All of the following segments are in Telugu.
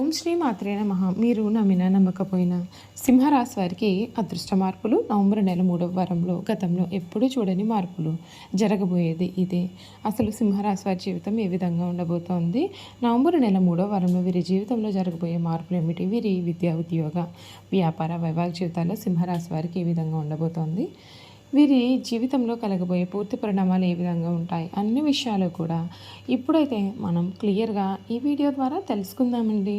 ఓం శ్రీ మాత్రే నమః. మీరు నమ్మిన నమ్మకపోయినా సింహరాశి వారికి అదృష్ట మార్పులు నవంబర్ నెల మూడవ వారంలో గతంలో ఎప్పుడూ చూడని మార్పులు జరగబోయేది ఇదే. అసలు సింహరాశి వారి జీవితం ఏ విధంగా ఉండబోతోంది? నవంబర్ నెల మూడవ వారంలో వీరి జీవితంలో జరగబోయే మార్పులు ఏమిటి? వీరి విద్యా ఉద్యోగ వ్యాపార వైవాహిక జీవితాల్లో సింహరాశి వారికి ఏ విధంగా ఉండబోతోంది? వీరి జీవితంలో కలగబోయే పూర్తి పరిణామాలు ఏ విధంగా ఉంటాయి? అన్ని విషయాలు కూడా ఇప్పుడైతే మనం క్లియర్గా ఈ వీడియో ద్వారా తెలుసుకుందామండి.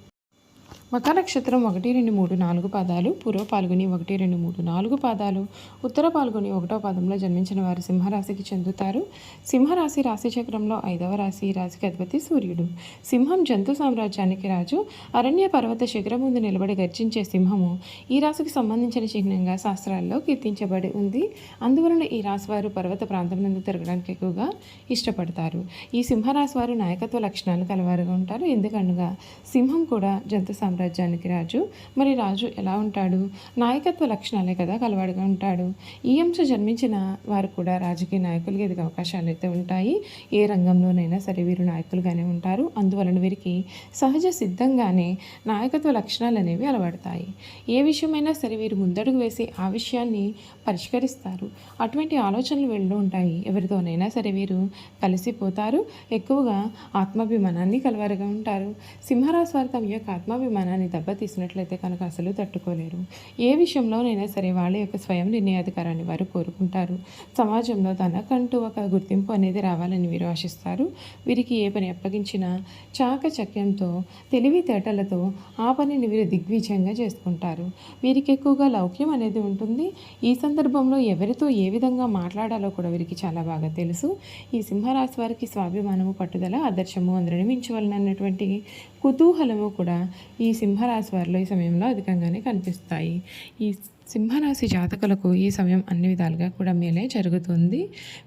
మకా నక్షత్రం ఒకటి రెండు మూడు నాలుగు పాదాలు పూర్వ పాల్గొని ఒకటి రెండు మూడు నాలుగు పాదాలు ఉత్తర పాల్గొని ఒకటో పాదంలో జన్మించిన వారు సింహరాశికి చెందుతారు. సింహరాశి రాశిచక్రంలో ఐదవ రాశి రాశికి అధిపతి సూర్యుడు. సింహం జంతు సామ్రాజ్యానికి రాజు. అరణ్య పర్వత శిఖరం ముందు నిలబడి గర్జించే సింహము. ఈ రాశికి సంబంధించిన చిహ్నంగా శాస్త్రాల్లో కీర్తించబడి ఉంది. అందువలన ఈ రాశి వారు పర్వత ప్రాంతం నుండి తిరగడానికి ఎక్కువగా ఇష్టపడతారు. ఈ సింహరాశి వారు నాయకత్వ లక్షణాలు కలవారుగా ఉంటారు. ఎందుకనగా సింహం కూడా జంతు సామ్రాజ్యానికి రాజు. మరి రాజు ఎలా ఉంటాడు? నాయకత్వ లక్షణాలే కదా కలవాడుగా ఉంటాడు. ఈ అంశ జన్మించిన వారు కూడా రాజకీయ నాయకులు ఎదిగే అవకాశాలు అయితే ఉంటాయి. ఏ రంగంలోనైనా సరే వీరు నాయకులుగానే ఉంటారు. అందువలన వీరికి సహజ సిద్ధంగానే నాయకత్వ లక్షణాలు అనేవి అలవడతాయి ఏ విషయమైనా సరే వీరు ముందడుగు వేసి ఆ విషయాన్ని పరిష్కరిస్తారు. అటువంటి ఆలోచనలు వెళ్ళు ఉంటాయి. ఎవరితోనైనా సరే వీరు కలిసిపోతారు ఎక్కువగా ఆత్మాభిమానాన్ని కలవారుగా ఉంటారు. సింహరాశి వారు తమ యొక్క ఆత్మాభిమానాన్ని దెబ్బతీసినట్లయితే కనుక అసలు తట్టుకోలేరు. ఏ విషయంలోనైనా సరే వాళ్ళ యొక్క స్వయం నిర్ణయాధికారాన్ని వారు కోరుకుంటారు. సమాజంలో తనకంటూ ఒక గుర్తింపు అనేది రావాలని వీరు ఆశిస్తారు. వీరికి ఏ పని అప్పగించినా చాకచక్యంతో తెలివితేటలతో ఆ పనిని వీరు దిగ్విజయంగా చేసుకుంటారు. వీరికి ఎక్కువగా లౌక్యం అనేది ఉంటుంది. ఈ సందర్భంలో ఎవరితో ఏ విధంగా మాట్లాడాలో కూడా వీరికి చాలా బాగా తెలుసు. ఈ సింహరాశి వారికి స్వాభిమానము పట్టుదల ఆదర్శము అందరిని మించవలనన్నటువంటి కుతూహలము కూడా ఈ సింహరాశి వారిలో ఈ సమయంలో అధికంగానే కనిపిస్తాయి. ఈ సింహరాశి జాతకులకు ఈ సమయం అన్ని విధాలుగా కూడా మేలే జరుగుతుంది.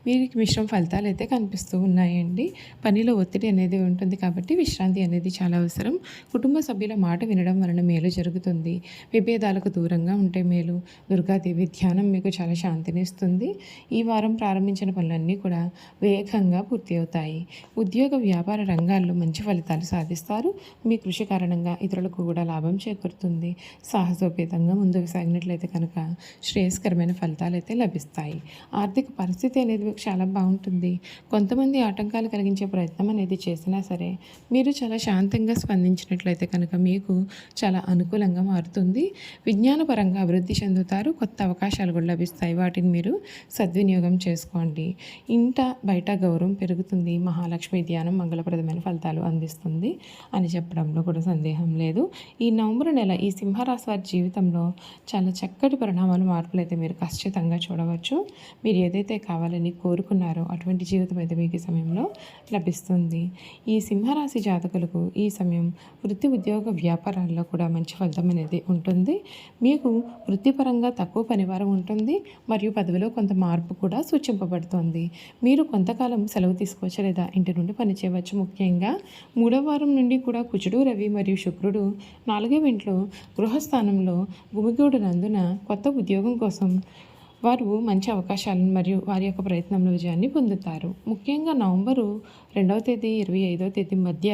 వీరికి మిశ్రమ ఫలితాలు అయితే కనిపిస్తూ ఉన్నాయండి. పనిలో ఒత్తిడి అనేది ఉంటుంది కాబట్టి విశ్రాంతి అనేది చాలా అవసరం. కుటుంబ సభ్యుల మాట వినడం వలన మేలు జరుగుతుంది. విభేదాలకు దూరంగా ఉంటే మేలు. దుర్గాదేవి ధ్యానం మీకు చాలా శాంతిని ఇస్తుంది. ఈ వారం ప్రారంభించిన పనులన్నీ కూడా వేగంగా పూర్తి అవుతాయి. ఉద్యోగ వ్యాపార రంగాల్లో మంచి ఫలితాలు సాధిస్తారు. మీ కృషి కారణంగా ఇతరులకు కూడా లాభం చేకూరుతుంది. సాహసోపేతంగా ముందుకు సాగినట్లయితే కనుక శ్రేయస్కరమైన ఫలితాలు అయితే లభిస్తాయి. ఆర్థిక పరిస్థితి అనేది మీకు చాలా బాగుంటుంది. కొంతమంది ఆటంకాలు కలిగించే ప్రయత్నం అనేది చేసినా సరే మీరు చాలా శాంతంగా స్పందించినట్లయితే కనుక మీకు చాలా అనుకూలంగా మారుతుంది. విజ్ఞానపరంగా అభివృద్ధి చెందుతారు. కొత్త అవకాశాలు కూడా లభిస్తాయి. వాటిని మీరు సద్వినియోగం చేసుకోండి. ఇంట బయట గౌరవం పెరుగుతుంది. మహాలక్ష్మి ధ్యానం మంగళప్రదమైన ఫలితాలు అందిస్తుంది అని చెప్పడంలో కూడా సందేహం లేదు. ఈ నవంబర్ నెల ఈ సింహరాశి వారి జీవితంలో చాలా చక్కటి పరిణామాలు మార్పులు అయితే మీరు ఖచ్చితంగా చూడవచ్చు. మీరు ఏదైతే కావాలని కోరుకున్నారో అటువంటి జీవితం అయితే మీకు ఈ సమయంలో లభిస్తుంది. ఈ సింహరాశి జాతకులకు ఈ సమయం వృత్తి ఉద్యోగ వ్యాపారాల్లో కూడా మంచి ఫలితం అనేది ఉంటుంది. మీకు వృత్తిపరంగా తక్కువ పనివారం ఉంటుంది. మరియు పదవిలో కొంత మార్పు కూడా సూచింపబడుతుంది. మీరు కొంతకాలం సెలవు తీసుకోవచ్చు లేదా? ఇంటి నుండి పనిచేయవచ్చు ముఖ్యంగా. మూడవ వారం నుండి కూడా కుజుడు రవి మరియు శుక్రుడు నాలుగవ ఇంట్లో గృహస్థానంలో గుమిగూడు నందున కొత్త ఉద్యోగం కోసం వారు మంచి అవకాశాలను మరియు వారి యొక్క ప్రయత్నంలో విజయాన్ని పొందుతారు. ముఖ్యంగా నవంబరు రెండవ తేదీ ఇరవై ఐదవ తేదీ మధ్య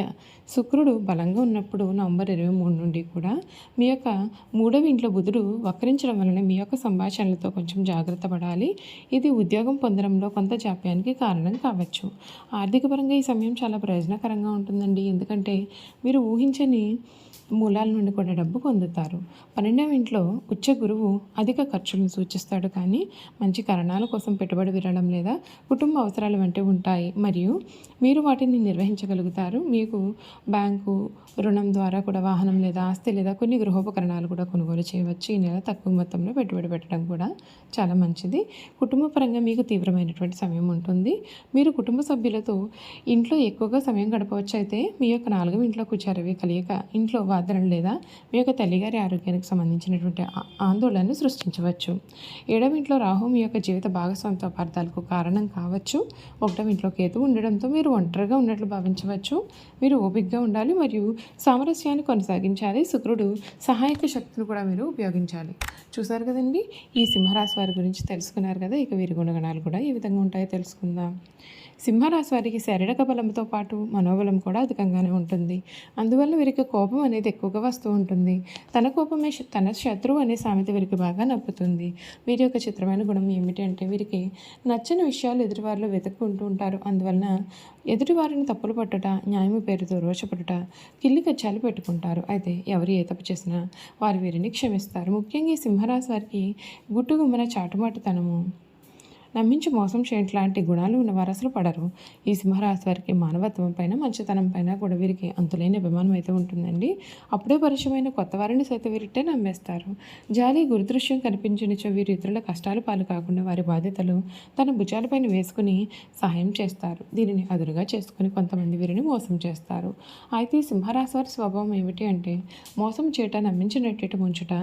శుక్రుడు బలంగా ఉన్నప్పుడు నవంబర్ ఇరవై మూడు నుండి కూడా మీ యొక్క మూడవ ఇంట్లో బుధుడు వక్రించడం వలన మీ యొక్క సంభాషణలతో కొంచెం జాగ్రత్త పడాలి. ఇది ఉద్యోగం పొందడంలో కొంత జాప్యానికి కారణం కావచ్చు. ఆర్థికపరంగా ఈ సమయం చాలా ప్రయోజనకరంగా ఉంటుందండి. ఎందుకంటే మీరు ఊహించని మూలాల నుండి కూడా డబ్బు పొందుతారు. పన్నెండవ ఇంట్లో ఉచ్చ గురువు అధిక ఖర్చులను సూచిస్తాడు కానీ మంచి కారణాల కోసం పెట్టుబడి విరడం లేదా కుటుంబ అవసరాలు వంటివి ఉంటాయి. మరియు మీరు వాటిని నిర్వహించగలుగుతారు. మీకు బ్యాంకు రుణం ద్వారా కూడా వాహనం లేదా ఆస్తి లేదా కొన్ని గృహోపకరణాలు కూడా కొనుగోలు చేయవచ్చు. ఈ నెల తక్కువ మొత్తంలో పెట్టుబడి పెట్టడం కూడా చాలా మంచిది. కుటుంబ పరంగా మీకు తీవ్రమైనటువంటి సమయం ఉంటుంది. మీరు కుటుంబ సభ్యులతో ఇంట్లో ఎక్కువగా సమయం గడపవచ్చు. అయితే మీ యొక్క నాలుగవ ఇంట్లో కూర్చారవి కలియక ఇంట్లో వాది ఆదరణ లేదా మీ యొక్క తల్లిగారి ఆరోగ్యానికి సంబంధించినటువంటి ఆందోళనను సృష్టించవచ్చు. ఏడవ ఇంట్లో రాహు మీ యొక్క జీవిత భాగస్వామితో అపార్థాలకు కారణం కావచ్చు. ఒకటవ ఇంట్లో కేతు ఉండడంతో మీరు ఒంటరిగా ఉన్నట్లు భావించవచ్చు. మీరు ఓపికగా ఉండాలి మరియు సామరస్యాన్ని కొనసాగించాలి. శుక్రుడు సహాయక శక్తిని కూడా మీరు ఉపయోగించాలి. చూసారు కదండి? ఈ సింహరాశి వారి గురించి తెలుసుకున్నారు కదా? ఇక వీరి గుణగణాలు కూడా ఏ విధంగా ఉంటాయో తెలుసుకుందాం. సింహరాశి వారికి శారీరక బలంతో పాటు మనోబలం కూడా అధికంగానే ఉంటుంది. అందువల్ల వీరికి కోపం అనేది ఎక్కువగా వస్తూ ఉంటుంది. తన కోపమే తన శత్రువు అనే సామెత వీరికి బాగా నప్పుతుంది. వీరి యొక్క చిత్రమైన గుణం ఏమిటంటే వీరికి నచ్చని విషయాలు ఎదుటివారిలో వెతుక్కుంటూ ఉంటారు. అందువలన ఎదుటివారిని తప్పులు పట్టుట న్యాయము పేరుతో రోషపడుట కిల్లి కచ్చాలు పెట్టుకుంటారు. అయితే ఎవరు ఏ తప్పు చేసినా వారు వీరిని క్షమిస్తారు. ముఖ్యంగా ఈ సింహరాశి వారికి గుట్టుగుమ్మన చాటుమాటుతనము. నమ్మించి మోసం చేయడం లాంటి గుణాలు ఉన్నవారు అసలు పడరు. ఈ సింహరాశి వారికి మానవత్వం పైన మంచితనం పైన కూడా వీరికి అంతులేని అభిమానం అయితే ఉంటుందండి. అప్పుడే పరిచయమైన కొత్త వారిని సైతం వీరిట్టే నమ్మేస్తారు. జాలి గురుదృశ్యం కనిపించనిచో వీరు ఇతరుల కష్టాలు పాలు కాకుండా వారి బాధ్యతలు తన భుజాలపైన వేసుకుని సహాయం చేస్తారు. దీనిని అదురుగా చేసుకుని కొంతమంది వీరిని మోసం చేస్తారు. అయితే సింహరాశి వారి స్వభావం ఏమిటి అంటే మోసం చేయట నమ్మించినట్టు ముంచుట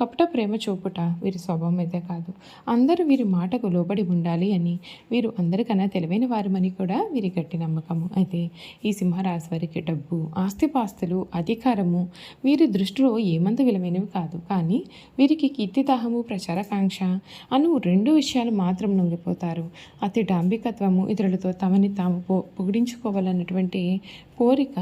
కపట ప్రేమ చూపుట వీరి స్వభావం అయితే కాదు. అందరూ వీరి మాటకు లోబడి ఉండాలి అని వీరు అందరికన్నా తెలివైన వారమని కూడా వీరి గట్టి నమ్మకము. అయితే ఈ సింహరాశి వారికి డబ్బు ఆస్తిపాస్తులు అధికారము వీరి దృష్టిలో ఏమంత విలువైనవి కాదు. కానీ వీరికి కీర్తిదాహము ప్రచారకాంక్ష అను రెండు విషయాలు మాత్రం నొంగిపోతారు. అతి డాంబికత్వము ఇతరులతో తమని తాము పొగిడించుకోవాలన్నటువంటి కోరిక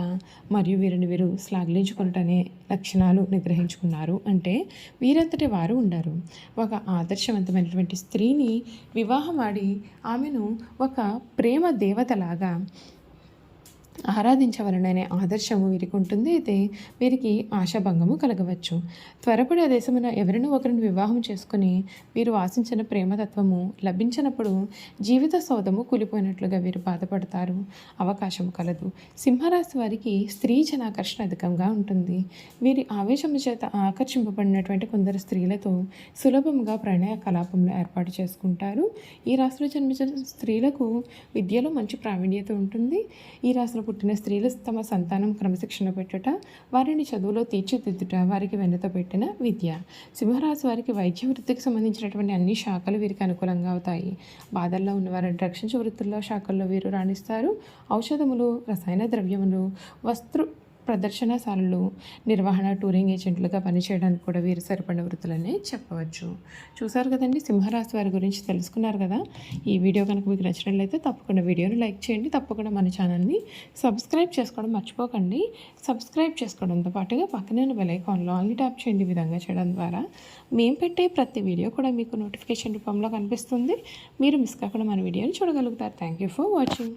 మరియు వీరిని వీరు శ్లాఘించుకున్నటనే లక్షణాలు నిగ్రహించుకున్నారు. అంటే వీరంతటి వారు ఉండరు. ఒక ఆదర్శవంతమైనటువంటి స్త్రీని వివాహమాడి ఆమెను ఒక ప్రేమ దేవతలాగా ఆరాధించవలననే ఆదర్శము వీరికి ఉంటుంది. అయితే వీరికి ఆశాభంగము కలగవచ్చు. త్వరపడి ఆ దేశమున ఎవరినో ఒకరిని వివాహం చేసుకుని వీరు ఆశించిన ప్రేమతత్వము లభించినప్పుడు జీవిత సౌధము కూలిపోయినట్లుగా వీరు బాధపడతారు. అవకాశం కలదు. సింహరాశి వారికి స్త్రీ జనాకర్షణ అధికంగా ఉంటుంది. వీరి ఆవేశము చేత ఆకర్షింపబడినటువంటి కొందరు స్త్రీలతో సులభంగా ప్రణయ కలాపంలో ఏర్పాటు చేసుకుంటారు. ఈ రాశిలో జన్మించిన స్త్రీలకు విద్యలో మంచి ప్రావీణ్యత ఉంటుంది. ఈ రాశిలో పుట్టిన స్త్రీలు తమ సంతానం క్రమశిక్షణ పెట్టుట వారిని చదువులో తీర్చిదిద్దుట వారికి వెన్నతో పెట్టిన విద్య. సింహరాశి వారికి వైద్య వృత్తికి సంబంధించినటువంటి అన్ని శాఖలు వీరికి అనుకూలంగా అవుతాయి. బాధల్లో ఉన్న వారిని రక్షించే వృత్తుల్లో శాఖల్లో వీరు రాణిస్తారు. ఔషధములు రసాయన ద్రవ్యములు వస్త్ర ప్రదర్శనశాలలు నిర్వహణ టూరింగ్ ఏజెంట్లుగా పనిచేయడానికి కూడా వీరు సరిపడిన వృత్తులనే చెప్పవచ్చు. చూసారు కదండి సింహరాశి వారి గురించి తెలుసుకున్నారు కదా? ఈ వీడియో కనుక మీకు నచ్చినట్లయితే తప్పకుండా వీడియోని లైక్ చేయండి. తప్పకుండా మన ఛానల్ని సబ్స్క్రైబ్ చేసుకోవడం మర్చిపోకండి. సబ్స్క్రైబ్ చేసుకోవడంతో పాటుగా పక్కనే ఉన్న బెల్ ఐకాన్లో ఆన్లీ ట్యాప్ చేయండి విధంగా చేయడం ద్వారా. మేము పెట్టే ప్రతి వీడియో కూడా మీకు నోటిఫికేషన్ రూపంలో కనిపిస్తుంది. మీరు మిస్ కాకుండా మన వీడియోని చూడగలుగుతారు. Thank you for watching.